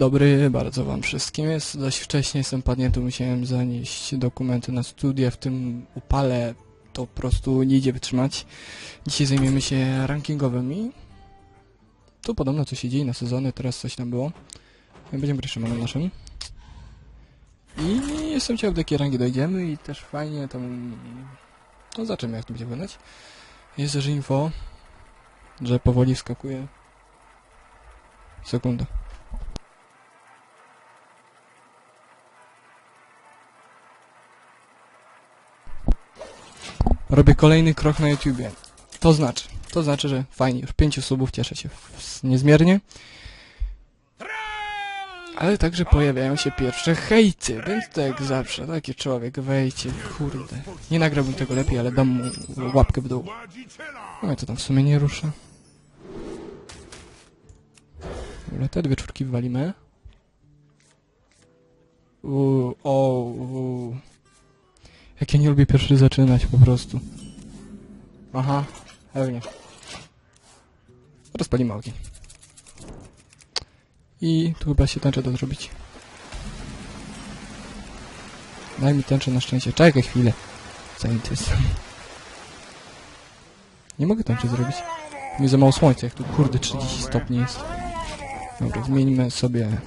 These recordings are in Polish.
dobry, bardzo wam wszystkim. Jest dość wcześnie, jestem padnięty, musiałem zanieść dokumenty na studia, w tym upale to po prostu nie idzie wytrzymać. Dzisiaj zajmiemy się rankingowymi. Tu podobno coś się dzieje na sezony, teraz coś tam było. Będziemy Szymonem naszym. I jestem ciekaw, do jakiej rangi dojdziemy i też fajnie tam... No zobaczymy, jak to będzie wyglądać. Jest też info, że powoli wskakuje. Sekunda. Robię kolejny krok na YouTubie. To znaczy, to znaczy, że fajnie, już pięciu subów cieszę się niezmiernie. Ale także pojawiają się pierwsze hejty, więc to jak zawsze, taki człowiek, wejdźcie, kurde. Nie nagrałbym tego lepiej, ale dam mu łapkę w dół. No i to tam w sumie nie rusza. Dobra, te dwie czwórki wywalimy. Uuu, o, uuu. Jak ja nie lubię pierwszy zaczynać po prostu. Aha, pewnie. Rozpalimy ogień. I tu chyba się tęczę da zrobić. Daj mi tęczę na szczęście. Czekaj chwilę. Zajęty jestem. Nie mogę tęczy zrobić. Nie za mało słońca, jak tu kurde 30 stopni jest. Dobra, zmieńmy sobie...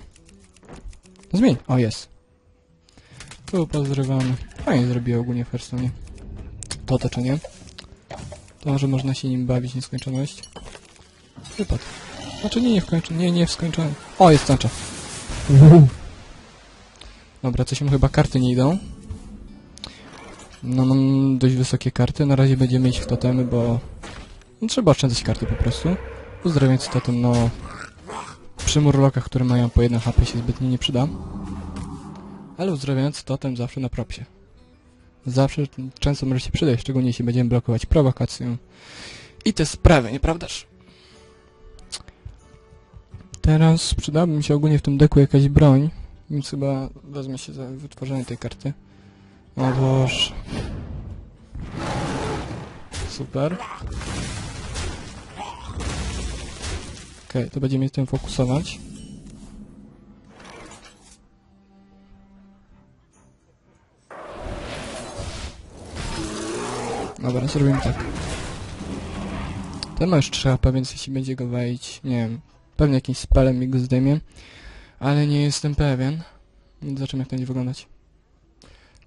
No zmień. O, jest. Tu pozrywamy. Fajnie zrobiło ogólnie w Hearthstone. To otoczenie. To może można się nim bawić nieskończoność. Wypadł. Znaczy nie, nie w końcu, nie, nie w skończonym. O, jest tacza. Dobra, coś mu chyba karty nie idą. No mam dość wysokie karty, na razie będziemy mieć w totemy, bo... No, trzeba oszczędzać karty po prostu. Uzdrawiający totem, no... Przy murlokach, które mają po 1 HP się zbytnio nie przyda. Ale uzdrawiający totem zawsze na propsie. Zawsze często może się przydać, szczególnie jeśli będziemy blokować prowokację. I te sprawy, nieprawdaż? Teraz przydałaby mi się ogólnie w tym deku jakaś broń, więc chyba wezmę się za wytworzenie tej karty. Odłoż. Super. Okej, to będziemy tym fokusować. Dobra, zrobimy tak. Ten ma już 3 HP, więc jeśli będzie go wejść, nie wiem, pewnie jakimś spelem mi go zdejmie, ale nie jestem pewien. Zobaczymy jak to będzie wyglądać.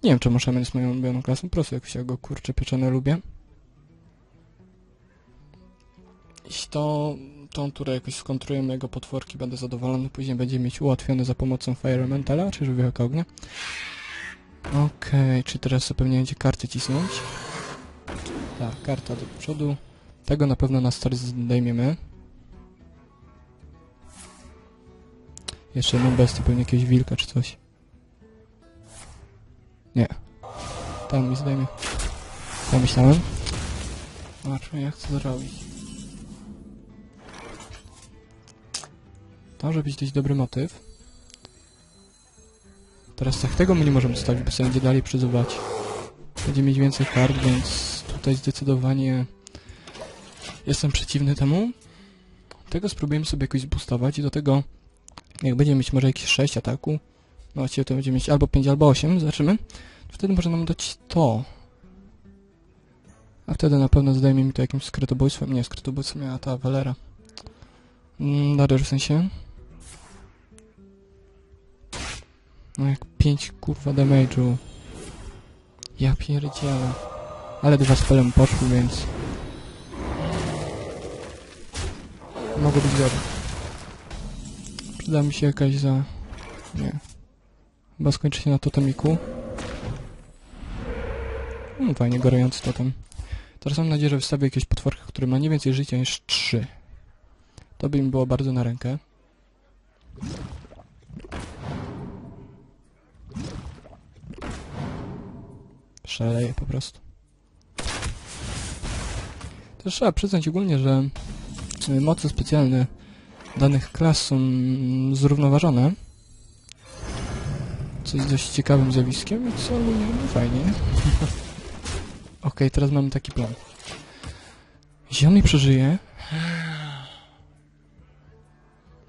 Nie wiem czemu Shaman jest moją ulubioną klasą, po prostu jakoś ja go kurczę pieczone lubię. Jeśli to, tą turę jakoś skontrujemy jego potworki, będę zadowolony, później będzie mieć ułatwione za pomocą Fire Elementala, czy Żywiołka Ognia. Okej, czy teraz sobie pewnie będzie karty cisnąć? Tak, karta do przodu. Tego na pewno na start zdejmiemy. Jeszcze jedną bestię, pewnie jakiegoś wilka czy coś. Nie. Tam mi zdejmie. Ja myślałem. Zobaczmy jak chcę zrobić. To może być dość dobry motyw. Teraz tak tego my nie możemy zostawić, bo sobie będzie dalej przyzywać. Będzie mieć więcej kart, więc tutaj zdecydowanie jestem przeciwny temu. Tego spróbujemy sobie jakoś zboostować i do tego jak będziemy mieć może jakieś 6 ataku, no właściwie to będziemy mieć albo 5, albo 8, zobaczymy, wtedy może nam dać to. A wtedy na pewno zdejmie mi to jakimś skrytobójstwem. Nie, skrytobójstwem miała ta Valera. Mm, Darer w sensie. No jak 5 kurwa damage'u. Ja pierdzielę. Ale dwa spelem poszły, więc... Mogło być dobre. Przyda mi się jakaś za... Nie. Chyba skończy się na totemiku. No fajnie, gorący totem. Teraz mam nadzieję, że wystawię jakieś potworka, który ma nie więcej życia niż 3. To by mi było bardzo na rękę. Szaleję po prostu. Też trzeba przyznać ogólnie, że y, moce specjalne danych klas są zrównoważone. Co jest dość ciekawym zjawiskiem, więc ogólnie no, fajnie. Okej, teraz mamy taki plan. Mi przeżyje...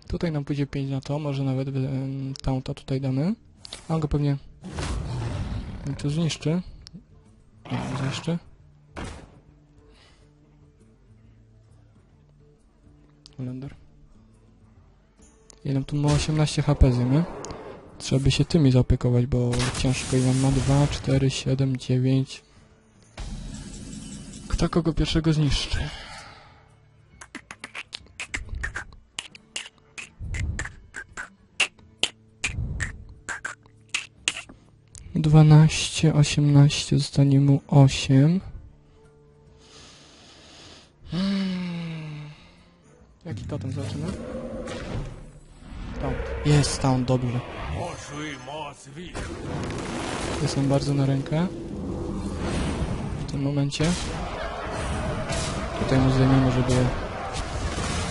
Tutaj nam pójdzie 5 na to, może nawet em, taunta tutaj damy. A on go pewnie to zniszczy. Nie zniszczy. Holender. Ile tu ma 18 HP zjemy? Trzeba by się tymi zaopiekować, bo ciężko. Ile on ma? 2, 4, 7, 9. Kto kogo pierwszego zniszczy? Dwanaście, osiemnaście, zostanie mu osiem. Totem zobaczymy? Tam. Jest tam, dobrze. Jestem bardzo na rękę. W tym momencie. Tutaj mu zdejmiemy, żeby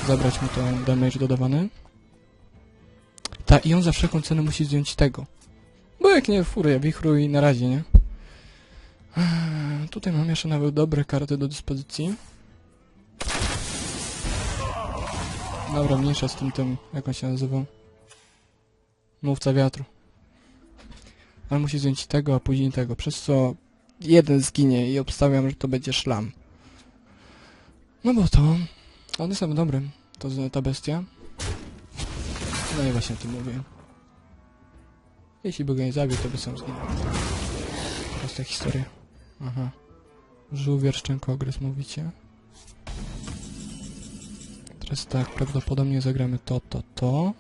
zabrać mu ten damage dodawany. Ta, i on za wszelką cenę musi zdjąć tego. Bo jak nie, furia, wichru i na razie, nie? Eee, Tutaj mam jeszcze nawet dobre karty do dyspozycji. Dobra, mniejsza z tym tym, jak on się nazywał. Mówca wiatru. Ale musi zdjąć tego, a później tego, przez co jeden zginie i obstawiam, że to będzie szlam. No bo to... On jest dobry, to ta bestia. No i właśnie o tym mówię. Jeśli by go nie zabił, to by sam zginął. Prosta historia. Aha. Żółwier, szczękogryz mówicie. Teraz tak, prawdopodobnie zagramy to, to, to.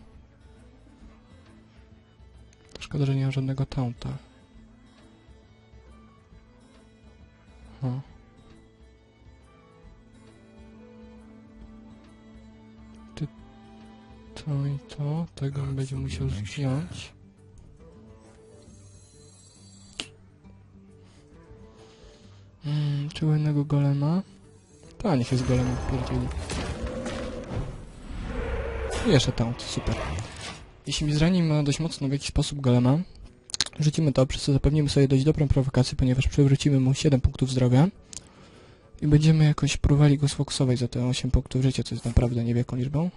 Szkoda, że nie ma żadnego taunta. O. Ty, to i to, tego on będzie musiał zdjąć. Mm, czy innego golema? Ta, niech jest golema wpierdzieli. I jeszcze taunt, super. Jeśli zranimy dość mocno w jakiś sposób golema, rzucimy to, przez co zapewnimy sobie dość dobrą prowokację, ponieważ przywrócimy mu 7 punktów zdrowia i będziemy jakoś próbowali go sfokusować za te 8 punktów życia, co jest naprawdę niewielką liczbą.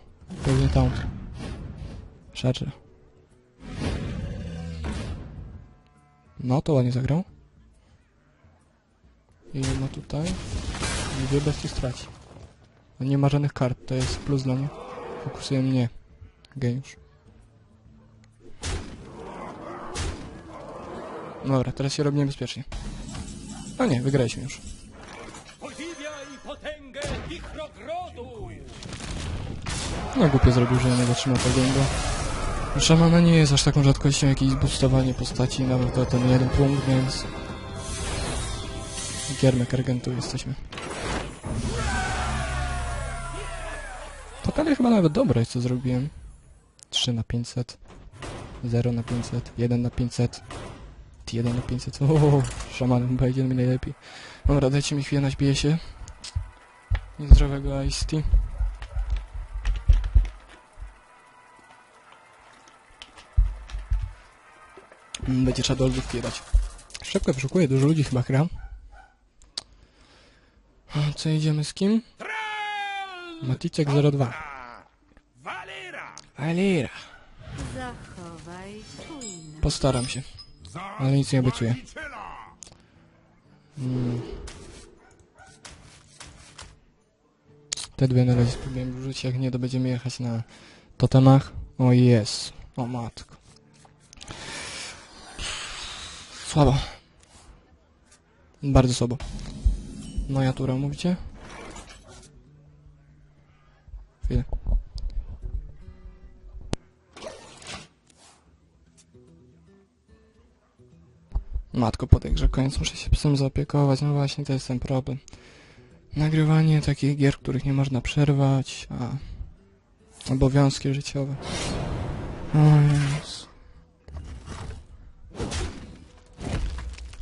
Pewnie taunt. Szaczy. No, to ładnie zagrał. I ma tutaj. I dwie bestie straci. On nie ma żadnych kart, to jest plus dla mnie. Fokusuje mnie. Geniusz. Dobra, teraz się robi niebezpiecznie. No nie, wygraliśmy już. No głupio zrobił, że nie zatrzymał tego ingo. Szamana nie jest aż taką rzadkością jakieś boostowanie postaci, nawet to ten jeden punkt, więc... Giermek Argentu jesteśmy. Talię chyba nawet dobre, co zrobiłem. 3 na 500. 0 na 500. 1 na 500. 1 na 500. O, szamanem chyba idzie mi najlepiej. Dobra, dajcie mi chwilę, naśpiję się. Niezdrowego Ice. Mm, Będzie trzeba do dać. Szybko wyszukuję, dużo ludzi chyba gra. Co idziemy z kim? Maticek 02. Valera! Alira. Zachowaj czujność. Postaram się, ale nic nie obiecuję. Waliciela! Mm. Te dwie na razie spróbujemy wrzucić, jak nie to będziemy jechać na totemach. O jest, o matko. Słabo. Bardzo słabo. Moja tura, mówicie? Chwilę. Matko, po tej grze koniec muszę się psem zaopiekować, no właśnie to jest ten problem. Nagrywanie takich gier, których nie można przerwać, a obowiązki życiowe. O Jezu.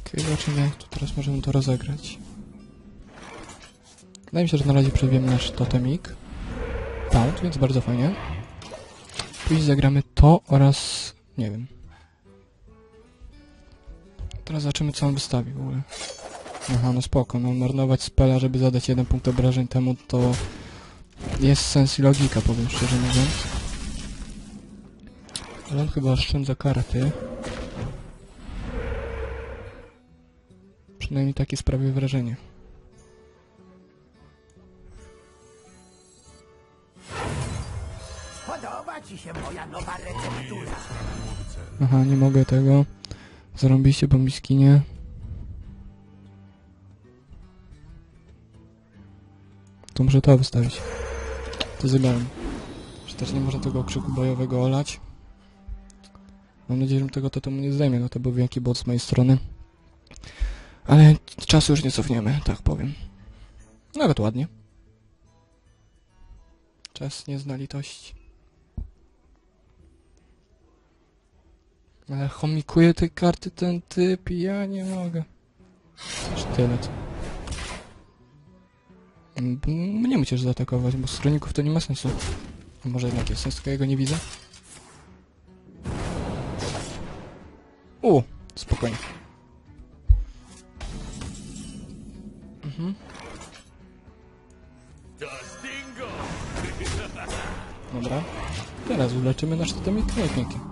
Okej, zobaczymy jak tu teraz możemy to rozegrać. Wydaje mi się, że na razie przewiemy nasz totemik. Więc bardzo fajnie. Później zagramy to oraz... nie wiem. Teraz zobaczymy co on wystawi w ogóle. Aha, no spoko, no marnować spela, żeby zadać jeden punkt obrażeń temu, to jest sens i logika, powiem szczerze mówiąc. Ale on chyba oszczędza karty. Przynajmniej takie sprawi wrażenie. Się moja nowa receptura? Aha, nie mogę tego. Zarąbiście, bo mi skinie. To muszę to wystawić. To zebrałem. Że też nie można tego krzyku bojowego olać. Mam nadzieję, że tego totemu nie zdejmie. No to był wielki bot z mojej strony. Ale czasu już nie cofniemy, tak powiem. Nawet ładnie. Czas nie Ale chomikuje te karty ten typ i ja nie mogę. Sztylet. Mnie musisz zaatakować, bo stroników to nie ma sensu. A może jednak jest sens, tylko ja go nie widzę? U, spokojnie. Mhm. Dobra. Teraz uleczymy nasz totem i.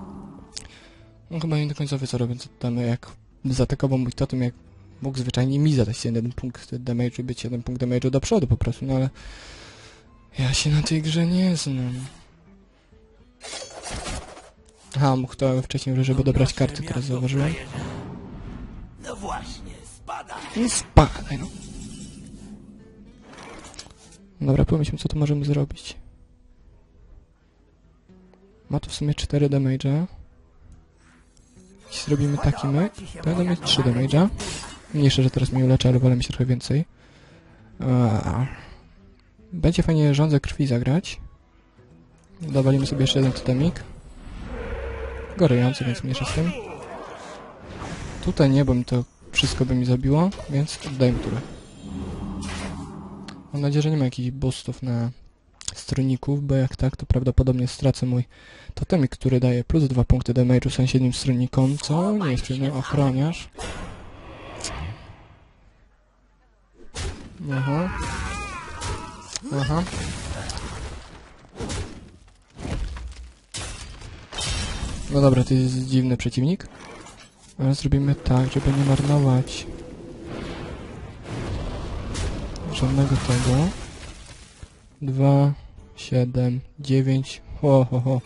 No chyba nie do końca wie co robią co totemy, jak zaatakował mój totem, jak mógł zwyczajnie mi zadać jeden punkt damage'u, być jeden punkt damage'u do przodu po prostu, no ale ja się na tej grze nie znam. Aha, mógł to wcześniej żeby dobrać karty, teraz zauważyłem. No właśnie, spada. No spadaj, no. Dobra, pomyślmy, co tu możemy zrobić. Ma tu w sumie 4 damage'a. Jeśli zrobimy taki myk, to będę mieć 3 damage'a. Mniejsze, że teraz mnie uleczy, ale wolę mieć trochę więcej. Eee. Będzie fajnie rządzę krwi zagrać. Dowalimy sobie jeszcze jeden totemik. Gorejący, więc mniejsza z tym. Tutaj nie, bo mi to wszystko by mi zabiło, więc oddajmy turę. Mam nadzieję, że nie ma jakichś boostów na stronników, bo jak tak, to prawdopodobnie stracę mój totemik, który daje plus 2 punkty damage'u sąsiednim stronnikom, co nie jest przyjemny ochroniarz. Aha. Aha. No dobra, to jest dziwny przeciwnik. Ale zrobimy tak, żeby nie marnować żadnego tego. 2, 7, 9. Ho, ho, ho.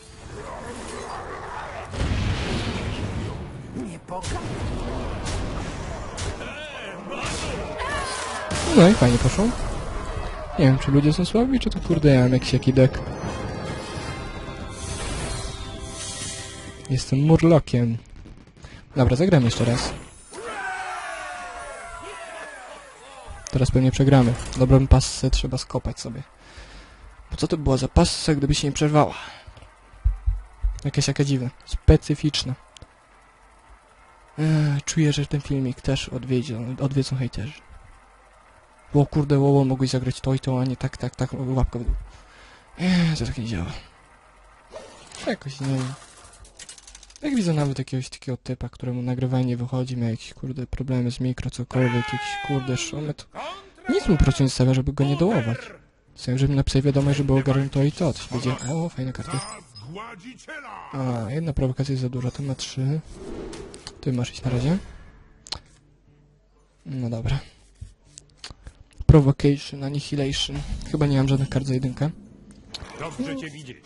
No i fajnie poszło. Nie wiem, czy ludzie są słabi, czy to kurde ja mam jakiś jaki dek. Jestem murlokiem. Dobra, zagram jeszcze raz. Teraz pewnie przegramy. Dobrą passę trzeba skopać sobie. Bo co to była za passa, gdyby się nie przerwała? Jakaś jaka dziwna. Specyficzna. Eee, czuję, że ten filmik też odwiedzą, odwiedzą hejterzy. O kurde, łoło, mogłeś zagrać to i to, a nie tak, tak, tak, łapka w dół. Eee, tak nie działa. Jakoś nie wiem. Jak widzę nawet jakiegoś takiego typa, któremu nagrywanie nie wychodzi, miał jakieś kurde problemy z mikro, cokolwiek, jakiś kurde szumet. Nic mu po prostu nie stawia, żeby go nie dołować. Chcę, żeby napisać wiadomość, żeby ogarnął to i to. Się będzie, o, fajne karty. Zgładziciela! A, jedna prowokacja jest za duża, to ma trzy. Ty masz iść na razie. No dobra. Provocation, Annihilation. Chyba nie mam żadnych kart za jedynkę. Dobrze cię widzieć.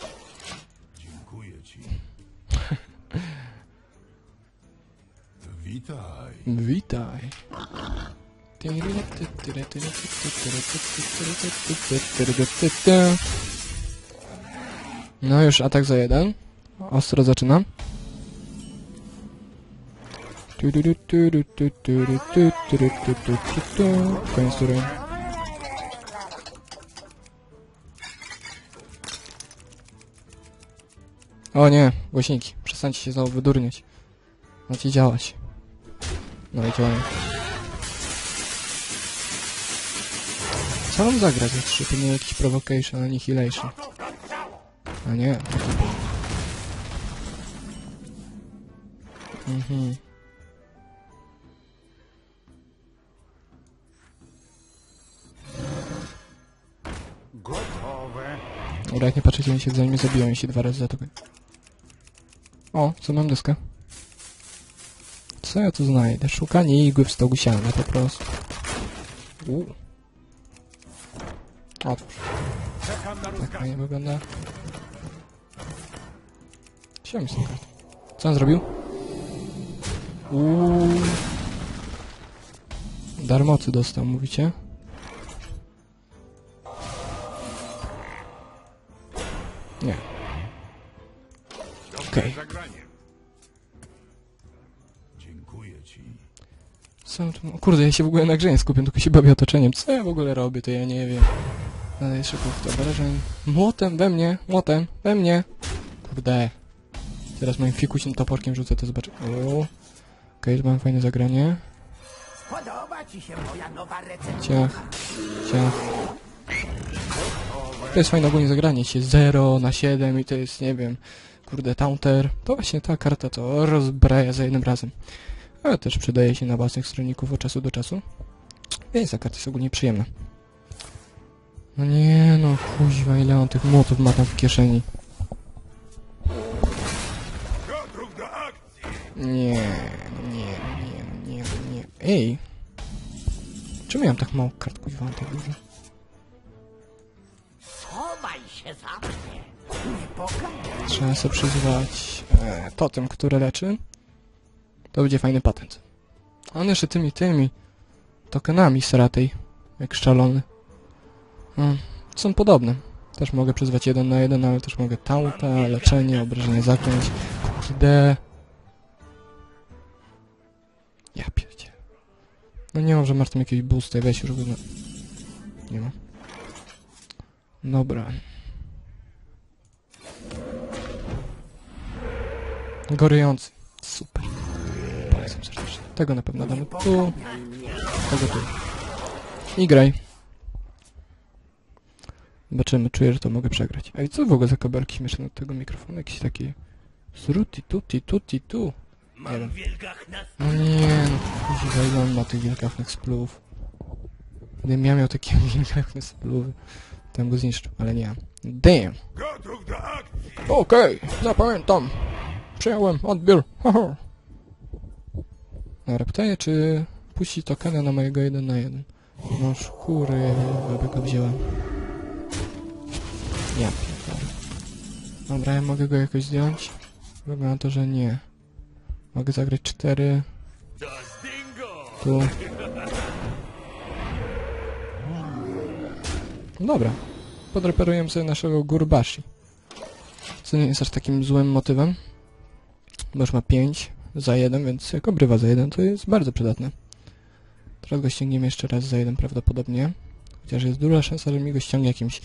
Dziękuję ci. Witaj. Witaj. No już atak za jeden. Ostro zaczynam. Koniec tury. O nie, głośniki. Przestańcie się znowu wydurniać. Macie działać. No i działają. Co mam zagrać za trzy? To nie jakiś provocation, annihilation. A nie. Mhm. Dobra, jak nie patrzycie, oni się wzajemnie zabiją i się dwa razy zaatakują. O, co mam deskę? Co ja tu znajdę? Szukanie igły w stogu siana po prostu. Uuu. Otwórz. Tak fajnie wygląda. Sobie kartę. Co on zrobił? Uuu. Darmocy dostał, mówicie? Nie. Okej. zagranie. Dziękuję ci. Co tu... O kurde, ja się w ogóle na grze nie skupiam, tylko się bawię otoczeniem. Co ja w ogóle robię, to ja nie wiem. Ale szybko obrażeń. Młotem we mnie, młotem, we mnie. Kurde. Teraz moim fikusiem toporkiem rzucę, to zobaczę. Okej, tu mam fajne zagranie. Podoba ci się moja nowa? Ciach, ciach. To jest fajne ogólnie zagranie się 0 na 7 i to jest, nie wiem, kurde, counter. To właśnie ta karta to rozbraja za jednym razem. Ale też przydaje się na własnych stronników od czasu do czasu. Więc ta karta jest ogólnie przyjemna. No nie no, kuźwa, ile on tych młotów ma tam w kieszeni. Nie, nie, nie, nie, nie. Ej! Czemu ja mam tak mało kart, kuźwa, tak dużo? Chowaj się za mnie. Nie pogadaj. Trzeba sobie przyzwać e, totem, który leczy. To będzie fajny patent. On jeszcze tymi, tymi tokenami sratej, jak szczalony. No, są podobne. Też mogę przyzwać jeden na jeden, ale też mogę tauta, leczenie, obrażenie zaklęć. Kurde. Ja pierdzie. No nie mam, że masz tam jakieś boosty, weź już na... Nie ma. Dobra. Goryjący. Super. Polecam serdecznie. Tego na pewno damy tu. Tego tu. I graj. Zobaczymy, czuję, że to mogę przegrać. Ej, co w ogóle za kabelki śmieszne od tego mikrofonu? Jakieś takie... Sruti, tuti, tuti, tu. Nie wiem. No nie, no kuźwa, ile on ma tych wielkachnych spluwów. Gdybym ja miał takie wielkachne spluwy, to bym go zniszczył, ale nie. Damn. Okej, zapamiętam. Przyjąłem odbiór. Haha. Dobra, pytanie, czy puści tokena na mojego 1 na 1? No szkury, aby go wziąłem. Ja pierdolę. Dobra, ja mogę go jakoś zdjąć? Wygląda na to, że nie. Mogę zagrać 4 Do Stingo. tu. Dobra. Podreperujemy sobie naszego Gurbashi. Co nie jest aż takim złym motywem. Bo już ma 5 za 1, więc jak obrywa za 1, to jest bardzo przydatne. Teraz go ściągniemy jeszcze raz za 1 prawdopodobnie. Chociaż jest duża szansa, że mi go ściągnie jakimś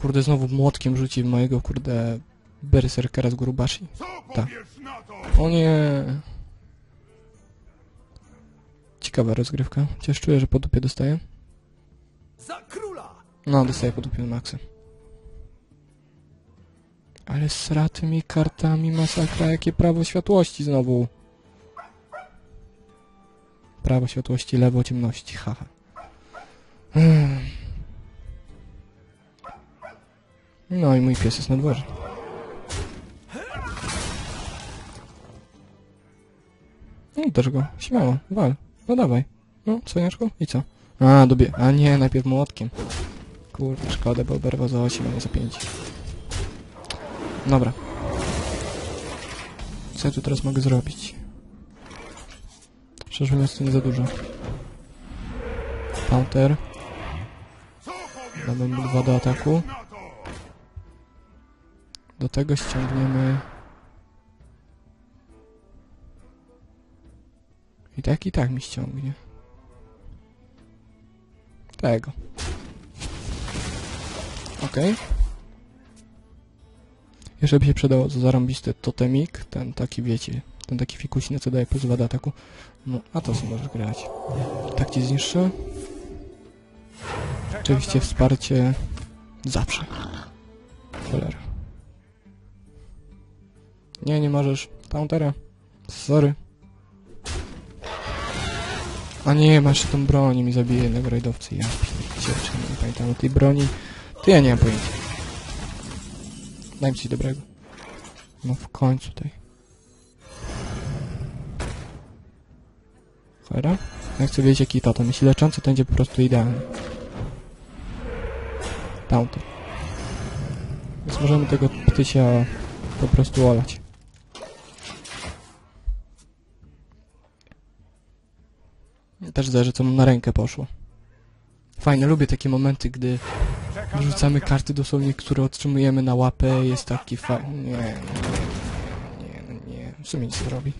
kurde znowu młotkiem rzuci mojego kurde berserkera z Gurubashi. Tak. na? O nie! Ciekawa rozgrywka. Chociaż czuję, że po dupie dostaję. No, dostaję po dupie maksa. Ale z tymi kartami masakra, jakie prawo światłości znowu. Prawo światłości, lewo ciemności, haha. Hmm. No i mój pies jest na dworze. No też go, śmiało, wal. No dawaj. No, cwaniaczku, i co? A, dobie. A nie, najpierw młotkiem. Kurde, szkoda, bo oberwał za 8, a nie za 5. Dobra. Co ja tu teraz mogę zrobić? Szczerze mówiąc, to nie za dużo. Powiesz Damy mu dwa do ataku. To? Do tego ściągniemy... I tak, i tak mi ściągnie. Tego. Okej. Jeszcze by się przydało zarąbisty totemik, ten taki wiecie, ten taki fikusiny, co daje plus dwa do ataku. No, a to sobie możesz grać. Tak ci zniszczę. Oczywiście wsparcie zawsze. Cholera. Nie, nie możesz. Countera. Sorry. A nie, masz tą broń i mi zabije jednego rajdowcy. Ja pierdzielę, nie pamiętam o tej broni. To ja nie mam pojęcia. Daj mi coś dobrego. No w końcu tej. Cholera? Jak chcę wiedzieć jaki to, to jeśli leczący, to będzie po prostu idealny. Tamto. Więc możemy tego ptysia po prostu olać. Też co mu na rękę poszło. Fajne, lubię takie momenty, gdy wrzucamy karty dosłownie, które otrzymujemy na łapę. Jest taki fajny. Nie, nie, nie, nie. W sumie nic nie robi.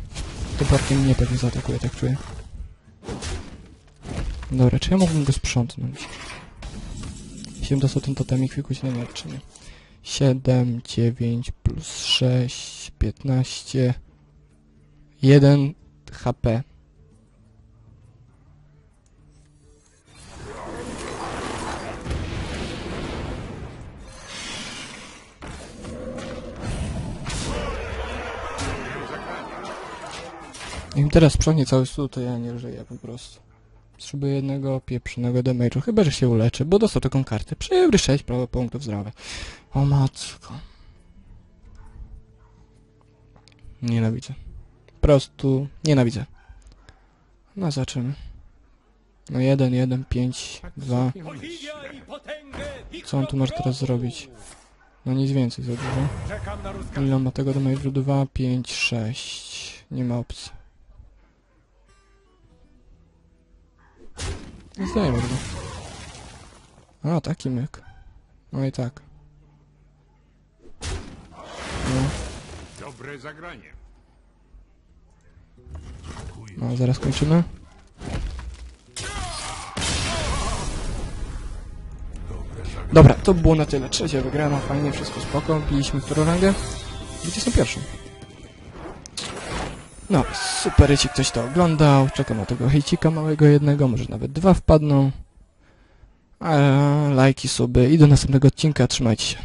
Toporkiem mnie pewnie zaatakuje, tak czuję. Dobra, czy ja mógłbym go sprzątnąć? 7 dostał ten totemik, wykuć na nie, czy nie? 7, 9 plus 6, 15, 1 HP. Im teraz sprzątnie cały stół, to ja nie żyję po prostu. Potrzebuję jednego pieprzonego damage'u, chyba że się uleczy, bo dostał taką kartę. Przejęły 6 prawo punktów zdrowia. O matko. Nienawidzę. Po prostu nienawidzę. No zobaczymy. No 1, 1, 5, 2. Co on tu może teraz zrobić? No nic więcej za dużo. Ile on ma tego damage'u? 2, 5, 6. Nie ma opcji. Zdajmy go. A, taki myk. No i tak. No, Dobre zagranie. no zaraz kończymy. Dobra, to było na tyle. Trzecia wygrana, fajnie, wszystko spoko. Biliśmy którą rangę? 21. No, super, jeśli ktoś to oglądał. Czekam na tego hejcika małego jednego, może nawet dwa wpadną. A, lajki, suby i do następnego odcinka. Trzymajcie się.